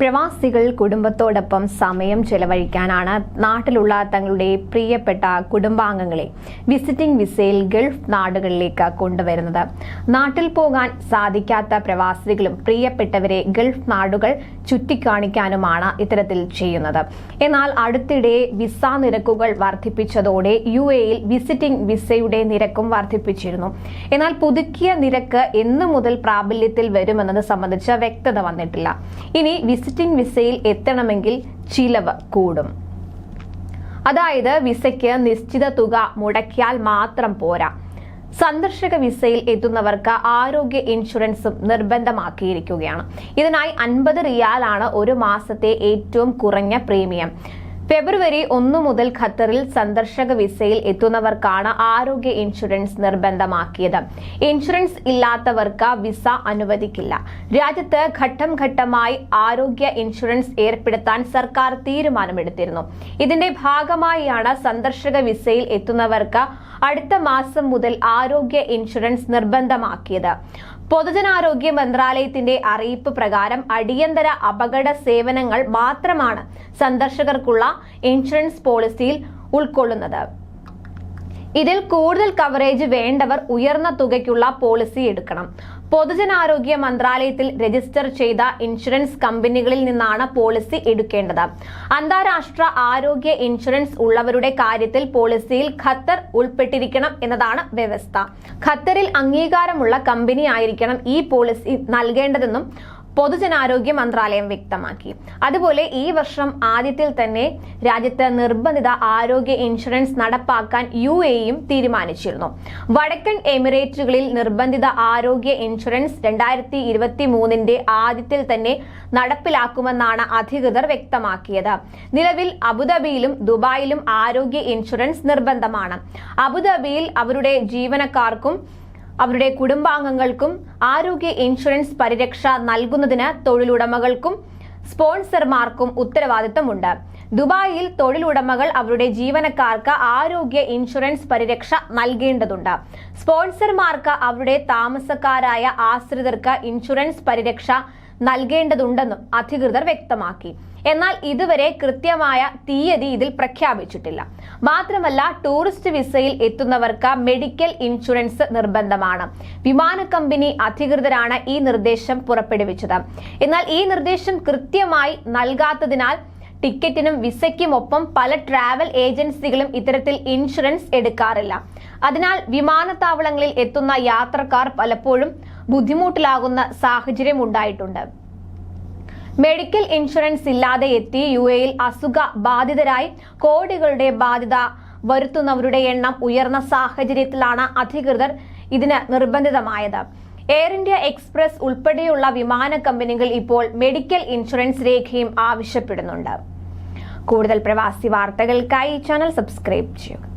പ്രവാസികൾ കുടുംബത്തോടൊപ്പം സമയം ചെലവഴിക്കാനാണ് നാട്ടിലുള്ള തങ്ങളുടെ പ്രിയപ്പെട്ട കുടുംബാംഗങ്ങളെ വിസിറ്റിംഗ് വിസയിൽ ഗൾഫ് നാടുകളിലേക്ക് കൊണ്ടുവരുന്നത്. നാട്ടിൽ പോകാൻ സാധിക്കാത്ത പ്രവാസികളും പ്രിയപ്പെട്ടവരെ ഗൾഫ് നാടുകൾ ചുറ്റിക്കാണിക്കാനുമാണ് ഇത്തരത്തിൽ ചെയ്യുന്നത്. എന്നാൽ അടുത്തിടെ വിസ നിരക്കുകൾ വർദ്ധിപ്പിച്ചതോടെ യു എയിൽ വിസിറ്റിംഗ് വിസയുടെ നിരക്കും വർദ്ധിപ്പിച്ചിരുന്നു. എന്നാൽ പുതുക്കിയ നിരക്ക് എന്നു മുതൽ പ്രാബല്യത്തിൽ വരുമെന്നത് സംബന്ധിച്ച് വ്യക്തത വന്നിട്ടില്ല. ഇനി വിസിറ്റിംഗ് വിസയിൽ എത്തണമെങ്കിൽ ചിലവ് കൂടും. അതായത് വിസയ്ക്ക് നിശ്ചിത തുക മുടക്കിയാൽ മാത്രം പോരാ. സന്ദർശക വിസയിൽ എത്തുന്നവർക്ക് ആരോഗ്യ ഇൻഷുറൻസും നിർബന്ധമാക്കിയിരിക്കുകയാണ്. ഇതിനായി അൻപത് റിയാലാണ് ഒരു മാസത്തെ ഏറ്റവും കുറഞ്ഞ പ്രീമിയം. ഫെബ്രുവരി ഒന്ന് മുതൽ ഖത്തറിൽ സന്ദർശക വിസയിൽ എത്തുന്നവർക്കാണ് ആരോഗ്യ ഇൻഷുറൻസ് നിർബന്ധമാക്കിയത്. ഇൻഷുറൻസ് ഇല്ലാത്തവർക്ക് വിസ അനുവദിക്കില്ല. രാജ്യത്ത് ഘട്ടം ഘട്ടമായി ആരോഗ്യ ഇൻഷുറൻസ് ഏർപ്പെടുത്താൻ സർക്കാർ തീരുമാനമെടുത്തിരുന്നു. ഇതിന്റെ ഭാഗമായാണ് സന്ദർശക വിസയിൽ എത്തുന്നവർക്ക് അടുത്ത മാസം മുതൽ ആരോഗ്യ ഇൻഷുറൻസ് നിർബന്ധമാക്കിയത്. പൊതുജനാരോഗ്യ മന്ത്രാലയത്തിന്റെ അറിയിപ്പ് പ്രകാരം അടിയന്തര അപകട സേവനങ്ങൾ മാത്രമാണ് സന്ദർശകർക്കുള്ള ഇൻഷുറൻസ് പോളിസിയിൽ ഉൾക്കൊള്ളുന്നത്. ഇതിൽ കൂടുതൽ കവറേജ് വേണ്ടവർ ഉയർന്ന തുകയ്ക്കുള്ള പോളിസി എടുക്കണം. പൊതുജനാരോഗ്യ മന്ത്രാലയത്തിൽ രജിസ്റ്റർ ചെയ്ത ഇൻഷുറൻസ് കമ്പനികളിൽ നിന്നാണ് പോളിസി എടുക്കേണ്ടത്. അന്താരാഷ്ട്ര ആരോഗ്യ ഇൻഷുറൻസ് ഉള്ളവരുടെ കാര്യത്തിൽ പോളിസിയിൽ ഖത്തർ ഉൾപ്പെട്ടിരിക്കണം എന്നതാണ് വ്യവസ്ഥ. ഖത്തറിൽ അംഗീകാരമുള്ള കമ്പനി ആയിരിക്കണം ഈ പോളിസി നൽകേണ്ടതെന്നും പൊതുജനാരോഗ്യ മന്ത്രാലയം വ്യക്തമാക്കി. അതുപോലെ ഈ വർഷം ആദ്യത്തിൽ തന്നെ രാജ്യത്ത് നിർബന്ധിത ആരോഗ്യ ഇൻഷുറൻസ് നടപ്പാക്കാൻ യു എയും തീരുമാനിച്ചിരുന്നു. വടക്കൻ എമിറേറ്റുകളിൽ നിർബന്ധിത ആരോഗ്യ ഇൻഷുറൻസ് രണ്ടായിരത്തി ഇരുപത്തി മൂന്നിന്റെ ആദ്യത്തിൽ തന്നെ നടപ്പിലാക്കുമെന്നാണ് അധികൃതർ വ്യക്തമാക്കിയത്. നിലവിൽ അബുദാബിയിലും ദുബായിലും ആരോഗ്യ ഇൻഷുറൻസ് നിർബന്ധമാണ്. അബുദാബിയിൽ അവരുടെ ജീവനക്കാർക്കും അവരുടെ കുടുംബാംഗങ്ങൾക്കും ആരോഗ്യ ഇൻഷുറൻസ് പരിരക്ഷ നൽകുന്നതിന് തൊഴിലുടമകൾക്കും സ്പോൺസർമാർക്കും ഉത്തരവാദിത്തമുണ്ട്. ദുബായിൽ തൊഴിലുടമകൾ അവരുടെ ജീവനക്കാർക്ക് ആരോഗ്യ ഇൻഷുറൻസ് പരിരക്ഷ നൽകേണ്ടതുണ്ട്. സ്പോൺസർമാർക്ക് അവരുടെ താമസക്കാരായ ആശ്രിതർക്ക് ഇൻഷുറൻസ് പരിരക്ഷ നൽകേണ്ടതുണ്ടെന്നും അധികൃതർ വ്യക്തമാക്കി. എന്നാൽ ഇതുവരെ കൃത്യമായ തീയതി ഇതിൽ പ്രഖ്യാപിച്ചിട്ടില്ല. മാത്രമല്ല ടൂറിസ്റ്റ് വിസയിൽ എത്തുന്നവർക്ക് മെഡിക്കൽ ഇൻഷുറൻസ് നിർബന്ധമാണ്. വിമാന കമ്പനി അധികൃതരാണ് ഈ നിർദ്ദേശം പുറപ്പെടുവിച്ചത്. എന്നാൽ ഈ നിർദ്ദേശം കൃത്യമായി നൽകാത്തതിനാൽ ടിക്കറ്റിനും വിസയ്ക്കും ഒപ്പം പല ട്രാവൽ ഏജൻസികളും ഇത്തരത്തിൽ ഇൻഷുറൻസ് എടുക്കാറില്ല. അതിനാൽ വിമാനത്താവളങ്ങളിൽ എത്തുന്ന യാത്രക്കാർ പലപ്പോഴും ബുദ്ധിമുട്ടിലാകുന്ന സാഹചര്യം ഉണ്ടായിട്ടുണ്ട് മെഡിക്കൽ ഇൻഷുറൻസ് ഇല്ലാതെ എത്തി യു എയിൽ അസുഖ ബാധിതരായി കോടികളുടെ ബാധ്യത വരുത്തുന്നവരുടെ എണ്ണം ഉയർന്ന സാഹചര്യത്തിലാണ് അധികൃതർ ഇതിന് നിർബന്ധിതമായത്. എയർ ഇന്ത്യ എക്സ്പ്രസ് ഉൾപ്പെടെയുള്ള വിമാന കമ്പനികൾ ഇപ്പോൾ മെഡിക്കൽ ഇൻഷുറൻസ് രേഖയും ആവശ്യപ്പെടുന്നുണ്ട്. കൂടുതൽ പ്രവാസി വാർത്തകൾക്കായി ചാനൽ സബ്സ്ക്രൈബ് ചെയ്യുക.